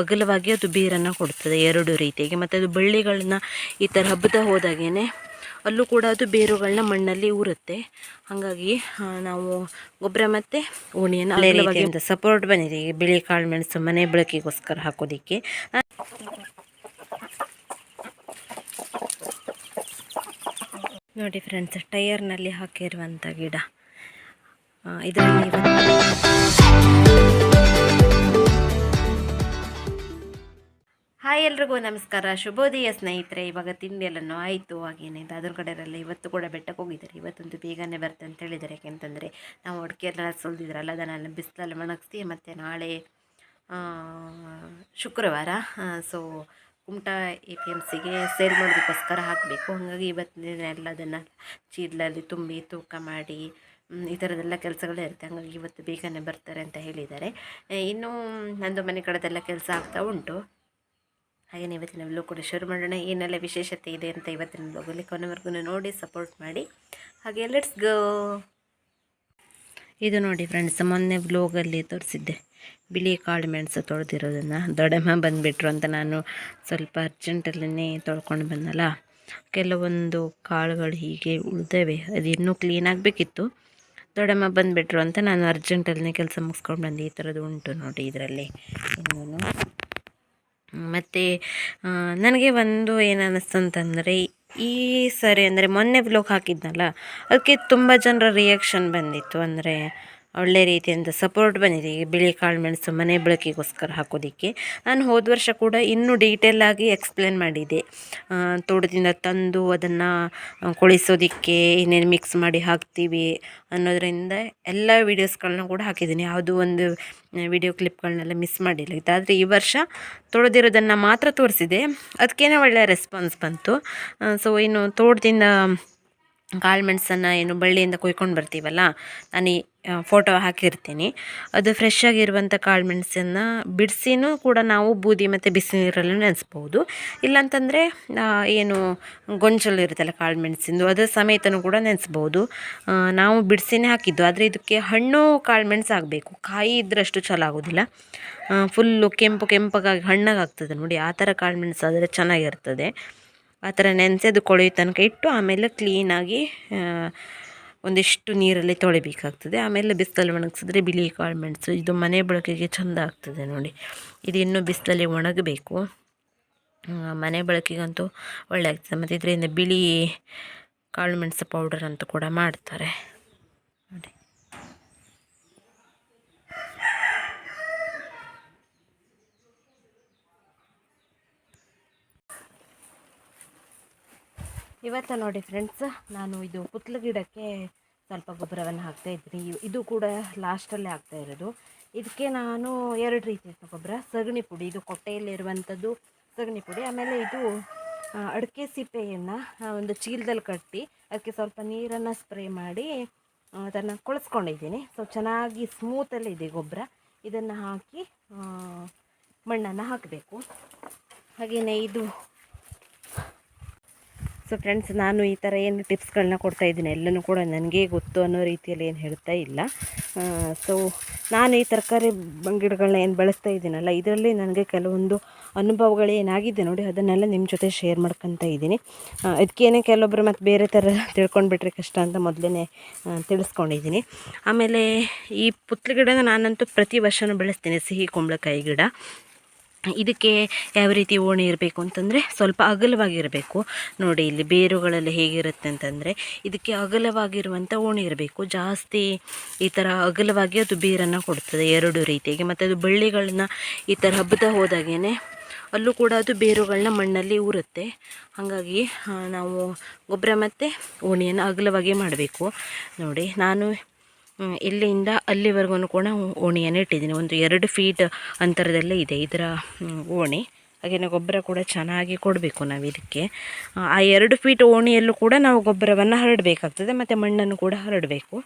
ಅಗಲವಾಗಿ ಅದು ಬೇರನ್ನು ಕೊಡ್ತದೆ ಎರಡು ರೀತಿಯಾಗಿ. ಮತ್ತು ಅದು ಬಳ್ಳಿಗಳನ್ನ ಈ ಥರ ಹಬ್ಬದ ಹೋದಾಗೇ ಅಲ್ಲೂ ಕೂಡ ಅದು ಬೇರುಗಳನ್ನ ಮಣ್ಣಲ್ಲಿ ಊರುತ್ತೆ. ಹಾಗಾಗಿ ನಾವು ಗೊಬ್ಬರ ಮತ್ತು ಓಣಿಯನ್ನು ಸಪೋರ್ಟ್ ಬಂದಿದೆ. ಬಿಳಿ ಕಾಳು ಮೆಣಸು ಮನೆ ಬಳಕೆಗೋಸ್ಕರ ಹಾಕೋದಕ್ಕೆ. ನೋಡಿ ಫ್ರೆಂಡ್ಸ್ ಟೈರ್ನಲ್ಲಿ ಹಾಕಿರುವಂಥ ಗಿಡ. ಇದರಲ್ಲಿ ಹಾಯ್ ಎಲ್ರಿಗೂ ನಮಸ್ಕಾರ. ಶುಭೋದಯ ಸ್ನೇಹಿತರೆ. ಇವಾಗ ತಿಂಡಿ ಎಲ್ಲನು ಆಯಿತು. ಹಾಗೇನೆ ಅದ್ರ ಕಡೆಯಲ್ಲ ಇವತ್ತು ಕೂಡ ಬೆಟ್ಟಕ್ಕೆ ಹೋಗಿದ್ದಾರೆ. ಇವತ್ತೊಂದು ಬೇಗನೆ ಬರುತ್ತೆ ಅಂತ ಹೇಳಿದ್ದಾರೆ. ಯಾಕೆಂತಂದರೆ ನಾವು ಅಡಿಕೆ ಎಲ್ಲ ಸುಲಿದಿದ್ರಲ್ಲ ಅದನ್ನೆಲ್ಲ ಬಿಸಿಲಲ್ಲಿ ಒಣಗಿಸಿ ಮತ್ತು ನಾಳೆ ಶುಕ್ರವಾರ so Kumta A P M ಸಿಗೆ ಸೇಲ್ ಮಾಡೋದಕ್ಕೋಸ್ಕರ ಹಾಕಬೇಕು. ಹಾಗಾಗಿ ಇವತ್ತಿನ ಎಲ್ಲ ಅದನ್ನು ಚೀಲದಲ್ಲಿ ತುಂಬಿ ತೂಕ ಮಾಡಿ ಈ ಥರದ್ದೆಲ್ಲ ಕೆಲಸಗಳೇ ಇರುತ್ತೆ. ಹಾಗಾಗಿ ಇವತ್ತು ಬೇಗನೆ ಬರ್ತಾರೆ ಅಂತ ಹೇಳಿದ್ದಾರೆ. ಇನ್ನೂ ನಂದು ಮನೆ ಕಡೆದೆಲ್ಲ ಕೆಲಸ ಆಗ್ತಾ ಉಂಟು. ಹಾಗೆಯೇ ಇವತ್ತಿನ ವ್ಲೋಗ್ ಕೂಡ ಶುರು ಮಾಡೋಣ. ಏನೆಲ್ಲ ವಿಶೇಷತೆ ಇದೆ ಅಂತ ಇವತ್ತಿನ ವ್ಲೋಗಲ್ಲಿ ಕೊನೆವರೆಗೂ ನೋಡಿ ಸಪೋರ್ಟ್ ಮಾಡಿ. ಹಾಗೆ ಲೆಟ್ಸ್ ಗೋ ಇದು ನೋಡಿ ಫ್ರೆಂಡ್ಸ್ ಮೊನ್ನೆ ವ್ಲೋಗಲ್ಲಿ ತೋರಿಸಿದ್ದೆ. ಬಿಳಿ ಕಾಳು ಮೆಣಸು ತೊಳೆದಿರೋದನ್ನು. ದೊಡ್ಡಮ್ಮ ಬಂದುಬಿಟ್ರು ಅಂತ ನಾನು ಸ್ವಲ್ಪ ಅರ್ಜೆಂಟಲ್ಲೇ ತೊಳ್ಕೊಂಡು ಬಂದಲ್ಲ. ಕೆಲವೊಂದು ಕಾಳುಗಳು ಹೀಗೆ ಉಳಿದವೆ. ಅದು ಇನ್ನೂ ಕ್ಲೀನ್ ಆಗಬೇಕಿತ್ತು. ದೊಡ್ಡಮ್ಮ ಬಂದುಬಿಟ್ರು ಅಂತ ನಾನು ಅರ್ಜೆಂಟಲ್ಲೇ ಕೆಲಸ ಮುಗಿಸ್ಕೊಂಡು ಬಂದೆ. ಈ ಥರದ್ದು ಉಂಟು ನೋಡಿ ಇದರಲ್ಲಿ. ಇನ್ನೂ ಮತ್ತು ನನಗೆ ಒಂದು ಏನು ಅನ್ನಿಸ್ತು ಅಂತಂದರೆ ಈ ಸರಿ ಅಂದರೆ ಮೊನ್ನೆ ವ್ಲೋಗ್ ಹಾಕಿದ್ನಲ್ಲ, ಅದಕ್ಕೆ ತುಂಬ ಜನರ ರಿಯಾಕ್ಷನ್ ಬಂದಿತ್ತು. ಅಂದರೆ ಒಳ್ಳೆ ರೀತಿಯಿಂದ ಸಪೋರ್ಟ್ ಬಂದಿದೆ. ಈ ಬಿಳಿ ಕಾಳು ಮೆಣಸು ಮನೆ ಬಳಕೆಗೋಸ್ಕರ ಹಾಕೋದಕ್ಕೆ. ನಾನು ಹೋದ ವರ್ಷ ಕೂಡ ಇನ್ನೂ ಆಗಿ ಎಕ್ಸ್ಪ್ಲೇನ್ ಮಾಡಿದೆ. ತೋಟದಿಂದ ತಂದು ಅದನ್ನು ಕೊಳಿಸೋದಕ್ಕೆ ಏನೇನು ಮಿಕ್ಸ್ ಮಾಡಿ ಹಾಕ್ತೀವಿ ಅನ್ನೋದರಿಂದ ಎಲ್ಲ ವೀಡಿಯೋಸ್ಗಳನ್ನ ಕೂಡ ಹಾಕಿದ್ದೀನಿ. ಯಾವುದೂ ಒಂದು ವಿಡಿಯೋ ಕ್ಲಿಪ್ಗಳನ್ನೆಲ್ಲ ಮಿಸ್ ಮಾಡಿಲ್ಲ. ಆದರೆ ಈ ವರ್ಷ ತೊಳೆದಿರೋದನ್ನು ಮಾತ್ರ ತೋರಿಸಿದೆ. ಅದಕ್ಕೇನೆ ಒಳ್ಳೆಯ ರೆಸ್ಪಾನ್ಸ್ ಬಂತು. ಸೊ ಇನ್ನು ತೋಟದಿಂದ ಕಾಳು ಮೆಣಸನ್ನು ಏನು ಬಳ್ಳಿಯಿಂದ ಕೊಯ್ಕೊಂಡು ಬರ್ತೀವಲ್ಲ, ನಾನು ಈ ಫೋಟೋ ಹಾಕಿರ್ತೀನಿ. ಅದು ಫ್ರೆಶ್ ಆಗಿರುವಂಥ ಕಾಳು ಮೆಣಸನ್ನು ಬಿಡಿಸಿನೂ ಕೂಡ ನಾವು ಬೂದಿ ಮತ್ತು ಬಿಸಿ ನೀರಲ್ಲಿ ನೆನೆಸ್ಬೋದು. ಇಲ್ಲಾಂತಂದರೆ ಏನು ಗೊಂಚಲು ಇರುತ್ತಲ್ಲ ಕಾಳು ಮೆಣಸಿಂದು ಅದರ ಸಮೇತನೂ ಕೂಡ ನೆನೆಸ್ಬೋದು. ನಾವು ಬಿಡಿಸಿನೇ ಹಾಕಿದ್ದು, ಆದರೆ ಇದಕ್ಕೆ ಹಣ್ಣು ಕಾಳು ಮೆಣಸು ಆಗಬೇಕು. ಕಾಯಿ ಇದ್ರಷ್ಟು ಚಲೋ ಆಗೋದಿಲ್ಲ. ಫುಲ್ಲು ಕೆಂಪು ಕೆಂಪಗಾಗಿ ಹಣ್ಣಾಗ್ತದೆ ನೋಡಿ, ಆ ಥರ ಕಾಳು ಮೆಣಸು ಆದರೆ ಚೆನ್ನಾಗಿರ್ತದೆ. ಆ ಥರ ನೆನೆಸಿ ಅದು ಕೊಳೆಯೋ ತನಕ ಇಟ್ಟು ಆಮೇಲೆ ಕ್ಲೀನಾಗಿ ಒಂದಿಷ್ಟು ನೀರಲ್ಲಿ ತೊಳಿಬೇಕಾಗ್ತದೆ. ಆಮೇಲೆ ಬಿಸಿಲಲ್ಲಿ ಒಣಗಿಸಿದ್ರೆ ಬಿಳಿ ಕಾಳು ಮೆಣಸು ಇದು ಮನೆ ಬಳಕೆಗೆ ಚೆಂದ ಆಗ್ತದೆ ನೋಡಿ. ಇದು ಇನ್ನೂ ಬಿಸಿಲಲ್ಲಿ ಒಣಗಬೇಕು. ಮನೆ ಬಳಕೆಗಂತೂ ಒಳ್ಳೆ ಆಗ್ತದೆ. ಮತ್ತು ಇದರಿಂದ ಬಿಳಿ ಕಾಳು ಮೆಣಸು ಪೌಡರ್ ಅಂತ ಕೂಡ ಮಾಡ್ತಾರೆ. ನೋಡಿ. ಇವತ್ತು ನೋಡಿ ಫ್ರೆಂಡ್ಸ್ ನಾನು ಇದು ಪುತ್ಲ ಗಿಡಕ್ಕೆ ಸ್ವಲ್ಪ ಗೊಬ್ಬರವನ್ನು ಹಾಕ್ತಾ ಇದ್ದೀನಿ. ಇದು ಕೂಡ ಲಾಸ್ಟಲ್ಲೇ ಆಗ್ತಾ ಇರೋದು. ಇದಕ್ಕೆ ನಾನು ಎರಡು ರೀತಿಯ ಗೊಬ್ಬರ, ಸಗಣಿ ಪುಡಿ. ಇದು ಕೊಟ್ಟೆಯಲ್ಲಿರುವಂಥದ್ದು ಸಗಣಿ ಪುಡಿ. ಆಮೇಲೆ ಇದು ಅಡಿಕೆ ಸಿಪ್ಪೆಯನ್ನು ಒಂದು ಚೀಲದಲ್ಲಿ ಕಟ್ಟಿ ಅದಕ್ಕೆ ಸ್ವಲ್ಪ ನೀರನ್ನು ಸ್ಪ್ರೇ ಮಾಡಿ ಅದನ್ನು ಕೊಳಿಸ್ಕೊಂಡಿದ್ದೀನಿ. ಸೊ ಚೆನ್ನಾಗಿ ಸ್ಮೂತಲ್ಲಿ ಇದೆ ಗೊಬ್ಬರ. ಇದನ್ನು ಹಾಕಿ ಮಣ್ಣನ್ನು ಹಾಕಬೇಕು. ಹಾಗೆಯೇ ಇದು ಸೊ ಫ್ರೆಂಡ್ಸ್ ನಾನು ಈ ಥರ ಏನು ಟಿಪ್ಸ್ಗಳನ್ನ ಕೊಡ್ತಾ ಇದ್ದೀನಿ. ಎಲ್ಲನೂ ಕೂಡ ನನಗೆ ಗೊತ್ತು ಅನ್ನೋ ರೀತಿಯಲ್ಲಿ ಏನು ಹೇಳ್ತಾ ಇಲ್ಲ. ಸೊ ನಾನು ಈ ತರಕಾರಿ ಗಿಡಗಳನ್ನ ಏನು ಬೆಳೆಸ್ತಾ ಇದ್ದೀನಲ್ಲ, ಇದರಲ್ಲಿ ನನಗೆ ಕೆಲವೊಂದು ಅನುಭವಗಳು ಏನಾಗಿದೆ ನೋಡಿ, ಅದನ್ನೆಲ್ಲ ನಿಮ್ಮ ಜೊತೆ ಶೇರ್ ಮಾಡ್ಕೊತ ಇದ್ದೀನಿ. ಇದಕ್ಕೇನೆ ಕೆಲವೊಬ್ಬರು ಮತ್ತು ಬೇರೆ ಥರ ತಿಳ್ಕೊಂಡ್ಬಿಟ್ರೆ ಕಷ್ಟ ಅಂತ ಮೊದಲೇ ತಿಳಿಸ್ಕೊಂಡಿದ್ದೀನಿ. ಆಮೇಲೆ ಈ ಪುತ್ಲ ಗಿಡನ ನಾನಂತೂ ಪ್ರತಿ ವರ್ಷವೂ ಬೆಳೆಸ್ತೀನಿ, ಸಿಹಿ ಕುಂಬಳಕಾಯಿ ಗಿಡ. ಇದಕ್ಕೆ ಯಾವ ರೀತಿ ಓಣಿ ಇರಬೇಕು ಅಂತಂದರೆ ಸ್ವಲ್ಪ ಅಗಲವಾಗಿರಬೇಕು. ನೋಡಿ ಇಲ್ಲಿ ಬೇರುಗಳೆಲ್ಲ ಹೇಗಿರುತ್ತೆ ಅಂತಂದರೆ ಇದಕ್ಕೆ ಅಗಲವಾಗಿರುವಂಥ ಓಣಿ ಇರಬೇಕು. ಜಾಸ್ತಿ ಈ ಥರ ಅಗಲವಾಗಿ ಅದು ಬೇರನ್ನು ಕೊಡ್ತದೆ ಎರಡು ರೀತಿಯಾಗಿ. ಮತ್ತು ಅದು ಬಳ್ಳಿಗಳನ್ನ ಈ ಥರ ಹಬ್ಬದ ಹೋದಾಗೇ ಅಲ್ಲೂ ಕೂಡ ಅದು ಬೇರುಗಳನ್ನ ಮಣ್ಣಲ್ಲಿ ಊರುತ್ತೆ. ಹಾಗಾಗಿ ನಾವು ಗೊಬ್ಬರ ಮತ್ತು ಓಣಿಯನ್ನು ಅಗಲವಾಗಿ ಮಾಡಬೇಕು. ನೋಡಿ, ನಾನು ಇಲ್ಲಿಂದ ಅಲ್ಲಿವರೆಗೂ ಕೂಡ ಓಣಿಯನ್ನು ಇಟ್ಟಿದ್ದೀನಿ. ಒಂದು ಎರಡು ಫೀಟ್ ಅಂತರದಲ್ಲೇ ಇದೆ ಇದರ ಓಣಿ. ಹಾಗೆಯೇ ಗೊಬ್ಬರ ಕೂಡ ಚೆನ್ನಾಗಿ ಕೊಡಬೇಕು ನಾವು ಇದಕ್ಕೆ. ಆ ಎರಡು ಫೀಟ್ ಓಣಿಯಲ್ಲೂ ಕೂಡ ನಾವು ಗೊಬ್ಬರವನ್ನು ಹರಡಬೇಕಾಗ್ತದೆ, ಮತ್ತು ಮಣ್ಣನ್ನು ಕೂಡ ಹರಡಬೇಕು.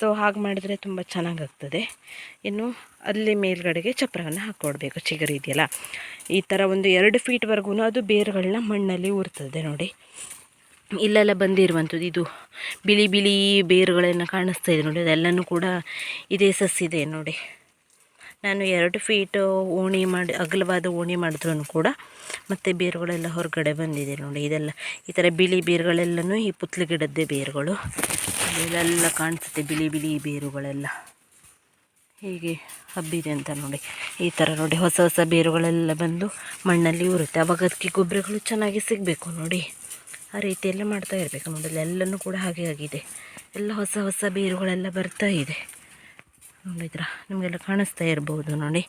ಸೊ ಹಾಗೆ ಮಾಡಿದರೆ ತುಂಬ ಚೆನ್ನಾಗಾಗ್ತದೆ. ಇನ್ನು ಅಲ್ಲಿ ಮೇಲ್ಗಡೆಗೆ ಚಪ್ರವನ್ನು ಹಾಕ್ಕೊಡ್ಬೇಕು, ಚಿಗರಿ ಇದೆಯಲ್ಲ. ಈ ಥರ ಒಂದು ಎರಡು ಫೀಟ್ವರೆಗೂ ಅದು ಬೇರುಗಳನ್ನ ಮಣ್ಣಲ್ಲಿ ಉರ್ತದೆ ನೋಡಿ. ಇಲ್ಲೆಲ್ಲ ಬಂದಿರುವಂಥದ್ದು ಇದು ಬಿಳಿ ಬಿಳಿ ಬೇರುಗಳನ್ನು ಕಾಣಿಸ್ತಾ ಇದೆ ನೋಡಿ, ಅದೆಲ್ಲನೂ ಕೂಡ ಇದೇ ಸಸ್ಸಿದೆ ನೋಡಿ. ನಾನು ಎರಡು ಫೀಟ್ ಓಣಿ ಮಾಡಿ, ಅಗಲವಾದ ಓಣಿ ಮಾಡಿದ್ರೂ ಕೂಡ ಮತ್ತು ಬೇರುಗಳೆಲ್ಲ ಹೊರಗಡೆ ಬಂದಿದೆ ನೋಡಿ. ಇದೆಲ್ಲ ಈ ಥರ ಬಿಳಿ ಬೇರುಗಳೆಲ್ಲನೂ ಈ ಪುತ್ಲು ಗಿಡದ್ದೇ ಬೇರುಗಳು. ಇದೆಲ್ಲ ಕಾಣಿಸುತ್ತೆ ಬಿಳಿ ಬಿಳಿ ಬೇರುಗಳೆಲ್ಲ. ಹೀಗೆ ಹಬ್ಬಿದೆ ಅಂತ ನೋಡಿ. ಈ ಥರ ನೋಡಿ ಹೊಸ ಹೊಸ ಬೇರುಗಳೆಲ್ಲ ಬಂದು ಮಣ್ಣಲ್ಲಿ ಉರುತ್ತೆ. ಅವಾಗ ಅದಕ್ಕೆ ಗೊಬ್ಬರಗಳು ಚೆನ್ನಾಗಿ ಸಿಗಬೇಕು ನೋಡಿ. ಆ ರೀತಿಯೆಲ್ಲ ಮಾಡ್ತಾ ಇರಬೇಕು ನೋಡಲ್ಲಿ. ಎಲ್ಲನೂ ಕೂಡ ಹಾಗೆ ಆಗಿದೆ. ಎಲ್ಲ ಹೊಸ ಹೊಸ ಬೇರುಗಳೆಲ್ಲ ಬರ್ತಾ ಇದೆ. ನೋಡಿದ್ರ? ನಿಮಗೆಲ್ಲ ಕಾಣಿಸ್ತಾ ಇರ್ಬೋದು ನೋಡಿ.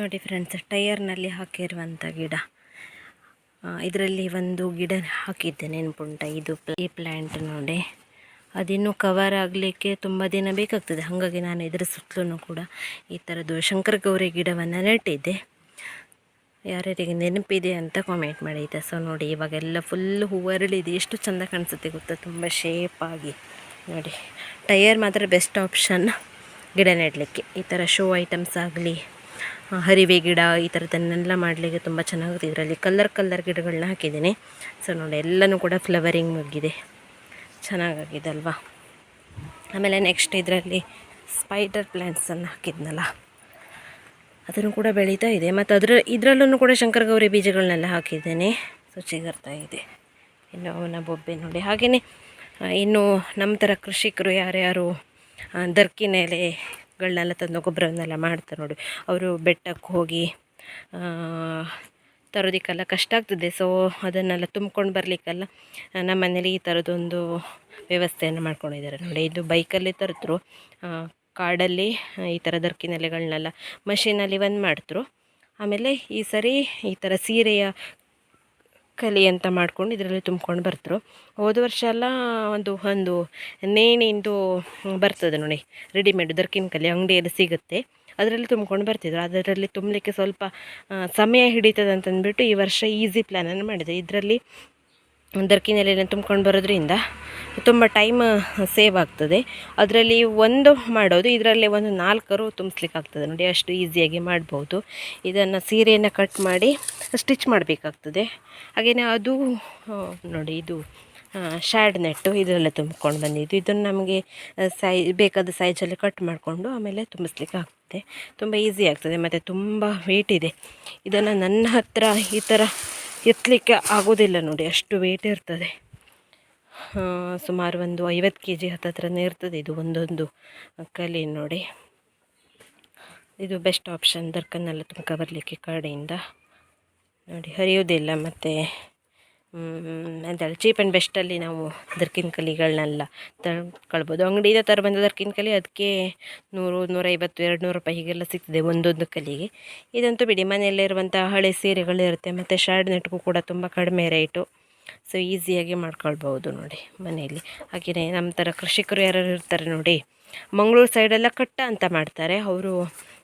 ನೋಡಿ ಫ್ರೆಂಡ್ಸ್ ಟೈರ್ನಲ್ಲಿ ಹಾಕಿರುವಂಥ ಗಿಡ. ಇದರಲ್ಲಿ ಒಂದು ಗಿಡ ಹಾಕಿದ್ದೆ ನೆನಪುಂಟ. ಇದು ಈ ಪ್ಲ್ಯಾಂಟ್ ನೋಡಿ. ಅದಿನ್ನೂ ಕವರ್ ಆಗಲಿಕ್ಕೆ ತುಂಬ ದಿನ ಬೇಕಾಗ್ತದೆ. ಹಾಗಾಗಿ ನಾನು ಇದರ ಸುತ್ತಲೂ ಕೂಡ ಈ ಥರದ್ದು ಶಂಕರ ಗೌರಿ ಗಿಡವನ್ನು ನೆಟ್ಟಿದ್ದೆ. ಯಾರ್ಯಾರಿಗೆ ನೆನಪಿದೆ ಅಂತ ಕಾಮೆಂಟ್ ಮಾಡಿ ಆಯಿತಾ ಸೊ ನೋಡಿ, ಇವಾಗೆಲ್ಲ ಫುಲ್ ಹೂವರಳಿದೆ. ಎಷ್ಟು ಚೆಂದ ಕಾಣಿಸುತ್ತೆ ಗೊತ್ತಾ? ತುಂಬ ಶೇಪಾಗಿ ನೋಡಿ, ಟಯರ್ ಮಾತ್ರ ಬೆಸ್ಟ್ ಆಪ್ಷನ್ ಗಿಡ ನೆಡಲಿಕ್ಕೆ. ಈ ಥರ ಶೋ ಐಟಮ್ಸ್ ಆಗಲಿ ಹರಿವೆ ಗಿಡ ಈ ಥರದನ್ನೆಲ್ಲ ಮಾಡಲಿಕ್ಕೆ ತುಂಬ ಚೆನ್ನಾಗುತ್ತೆ. ಇದರಲ್ಲಿ ಕಲ್ಲರ್ ಕಲ್ಲರ್ ಗಿಡಗಳನ್ನ ಹಾಕಿದ್ದೀನಿ. ಸೊ ನೋಡಿ ಎಲ್ಲನೂ ಕೂಡ ಫ್ಲವರಿಂಗ್ ಮುಗಿದೆ ಚೆನ್ನಾಗಾಗಿದೆ ಅಲ್ವಾ? ಆಮೇಲೆ ನೆಕ್ಸ್ಟ್ ಇದರಲ್ಲಿ ಸ್ಪೈಡರ್ ಪ್ಲ್ಯಾಂಟ್ಸನ್ನು ಹಾಕಿದ್ನಲ್ಲ. ಅದನ್ನು ಕೂಡ ಬೆಳೀತಾ ಇದೆ. ಮತ್ತು ಅದರ ಇದರಲ್ಲೂ ಕೂಡ ಶಂಕರ ಗೌರಿ ಬೀಜಗಳನ್ನೆಲ್ಲ ಹಾಕಿದ್ದೇನೆ. ಸೊ ಚಿಗರ್ತಾ ಇದೆ. ಇನ್ನು ಅವನ ಬೊಬ್ಬೆ ನೋಡಿ. ಹಾಗೆಯೇ ಇನ್ನು ನಮ್ಮ ಥರ ಕೃಷಿಕರು ಯಾರ್ಯಾರು ಆ, ದರ್ಕಿನ ಎಲೆಗಳನ್ನೆಲ್ಲ ತಂದು ಗೊಬ್ಬರವನ್ನೆಲ್ಲ ಮಾಡ್ತಾರೆ ನೋಡಿ. ಅವರು ಬೆಟ್ಟಕ್ಕೆ ಹೋಗಿ ತರೋದಕ್ಕೆಲ್ಲ ಕಷ್ಟ ಆಗ್ತದೆ. ಸೊ ಅದನ್ನೆಲ್ಲ ತುಂಬ್ಕೊಂಡು ಬರಲಿಕ್ಕೆಲ್ಲ ನಮ್ಮ ಮನೇಲಿ ಈ ಥರದೊಂದು ವ್ಯವಸ್ಥೆಯನ್ನು ಮಾಡ್ಕೊಂಡಿದ್ದಾರೆ ನೋಡಿ. ಇದು ಬೈಕಲ್ಲಿ ತರಿದ್ರು ಕಾಡಲ್ಲಿ ಈ ಥರ ದರ್ಕಿನೆಲೆಗಳನ್ನೆಲ್ಲ ಮಷೀನಲ್ಲಿ ಒಂದು ಮಾಡಿದ್ರು ಆಮೇಲೆ ಈ ಸರಿ ಈ ಥರ ಸೀರೆಯ ಕಲಿ ಅಂತ ಮಾಡ್ಕೊಂಡು ಇದರಲ್ಲಿ ತುಂಬ್ಕೊಂಡು ಬರ್ತರು ಹೋದ ವರ್ಷ ಎಲ್ಲ ಒಂದು ಒಂದು ನೇಣಿಂದು ಬರ್ತದೆ ನೋಡಿ ರೆಡಿಮೇಡ್ ದರ್ಕಿನ ಕಲಿ ಅಂಗಡಿಯಲ್ಲಿ ಸಿಗುತ್ತೆ. ಅದರಲ್ಲಿ ತುಂಬ್ಕೊಂಡು ಬರ್ತಿದ್ರು. ಅದರಲ್ಲಿ ತುಂಬಲಿಕ್ಕೆ ಸ್ವಲ್ಪ ಸಮಯ ಹಿಡಿತದೆ ಅಂತಂದ್ಬಿಟ್ಟು ಈ ವರ್ಷ ಈಸಿ ಪ್ಲ್ಯಾನನ್ನು ಮಾಡಿದೆ. ಇದರಲ್ಲಿ ದರ್ಕಿನೆಲೆನ ತುಂಬ್ಕೊಂಡು ಬರೋದ್ರಿಂದ ತುಂಬ ಟೈಮ್ ಸೇವ್ ಆಗ್ತದೆ. ಅದರಲ್ಲಿ ಒಂದು ಮಾಡೋದು, ಇದರಲ್ಲಿ ಒಂದು ನಾಲ್ಕರು ತುಂಬಿಸ್ಲಿಕ್ಕೆ ಆಗ್ತದೆ ನೋಡಿ, ಅಷ್ಟು ಈಸಿಯಾಗಿ ಮಾಡ್ಬೋದು. ಇದನ್ನು ಸೀರೆಯನ್ನು ಕಟ್ ಮಾಡಿ ಸ್ಟಿಚ್ ಮಾಡಬೇಕಾಗ್ತದೆ. ಹಾಗೆಯೇ ಅದು ನೋಡಿ, ಇದು ಶ್ಯಾಡ್ ನೆಟ್ಟು ಇದರಲ್ಲೇ ತುಂಬ್ಕೊಂಡು ಬಂದಿದ್ದು. ಇದನ್ನು ನಮಗೆ ಸೈ ಬೇಕಾದ ಸೈಜಲ್ಲಿ ಕಟ್ ಮಾಡಿಕೊಂಡು ಆಮೇಲೆ ತುಂಬಿಸ್ಲಿಕ್ಕೆ ಆಗ್ತದೆ ತುಂಬ ಈಸಿ ಆಗ್ತದೆ, ಮತ್ತು ತುಂಬ ವೆಯ್ಟ್ ಇದೆ. ಇದನ್ನು ನನ್ನ ಹತ್ರ ಈ ಥರ ಎತ್ತಲಿಕ್ಕೆ ಆಗೋದಿಲ್ಲ ನೋಡಿ, ಅಷ್ಟು ವೇಟ್ ಇರ್ತದೆ. ಸುಮಾರು ಒಂದು ಐವತ್ತು ಕೆ ಜಿ ಹತ್ತತ್ರನೇ ಇರ್ತದೆ ಇದು ಒಂದೊಂದು ಕಲಿ ನೋಡಿ. ಇದು ಬೆಸ್ಟ್ ಆಪ್ಷನ್ ದರ್ಕನ್ನೆಲ್ಲ ತುಂಬ ಬರಲಿಕ್ಕೆ ಕಡೆಯಿಂದ ನೋಡಿ ಹರಿಯೋದಿಲ್ಲ ಮತ್ತು ಎಂತೇಳಿ ಚೀಪ್ ಆ್ಯಂಡ್ ಬೆಸ್ಟಲ್ಲಿ ನಾವು ದರ್ಕಿನ ಕಲಿಗಳನ್ನೆಲ್ಲ ತಳ್ಕೊಳ್ಬೋದು ಅಂಗಡಿಯಿಂದ ತರ ಬಂದ ದರ್ಕಿನ ಕಲಿ ಅದಕ್ಕೆ ನೂರು, ನೂರೈವತ್ತು ಎರಡು ನೂರು ರೂಪಾಯಿ ಹೀಗೆಲ್ಲ ಸಿಗ್ತದೆ ಒಂದೊಂದು ಕಲಿಗೆ. ಇದಂತೂ ಬಿಡಿ ಮನೆಯಲ್ಲಿರುವಂಥ ಹಳೆ ಸೀರೆಗಳಿರುತ್ತೆ ಮತ್ತು ಶಾರ್ಡ್ ನೆಟ್ಗೂ ಕೂಡ ತುಂಬ ಕಡಿಮೆ ರೇಟು ಸೊ ಈಸಿಯಾಗಿ ಮಾಡ್ಕೊಳ್ಬೋದು ನೋಡಿ ಮನೆಯಲ್ಲಿ. ಹಾಗೆಯೇ ನಮ್ಮ ಥರ ಕೃಷಿಕರು ಯಾರು ಇರ್ತಾರೆ ನೋಡಿ, ಮಂಗಳೂರು ಸೈಡೆಲ್ಲ ಕಟ್ಟ ಅಂತ ಮಾಡ್ತಾರೆ. ಅವರು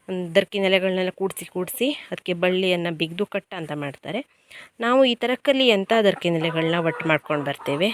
ದರ್ಕಿನ ನೆಲೆಗಳನ್ನೆಲ್ಲ ಕೂಡಿಸಿ ಕೂಡಿಸಿ ಅದಕ್ಕೆ ಬಳ್ಳಿಯನ್ನು ಬಿಗಿದು ಕಟ್ಟ ಅಂತ ಮಾಡ್ತಾರೆ. ನಾವು ಈ ಥರ ಕಲಿ ಅಂತ ದರ್ಕಿನ ಎಲೆಗಳನ್ನ ಒಟ್ಟು ಮಾಡ್ಕೊಂಡು ಬರ್ತೇವೆ.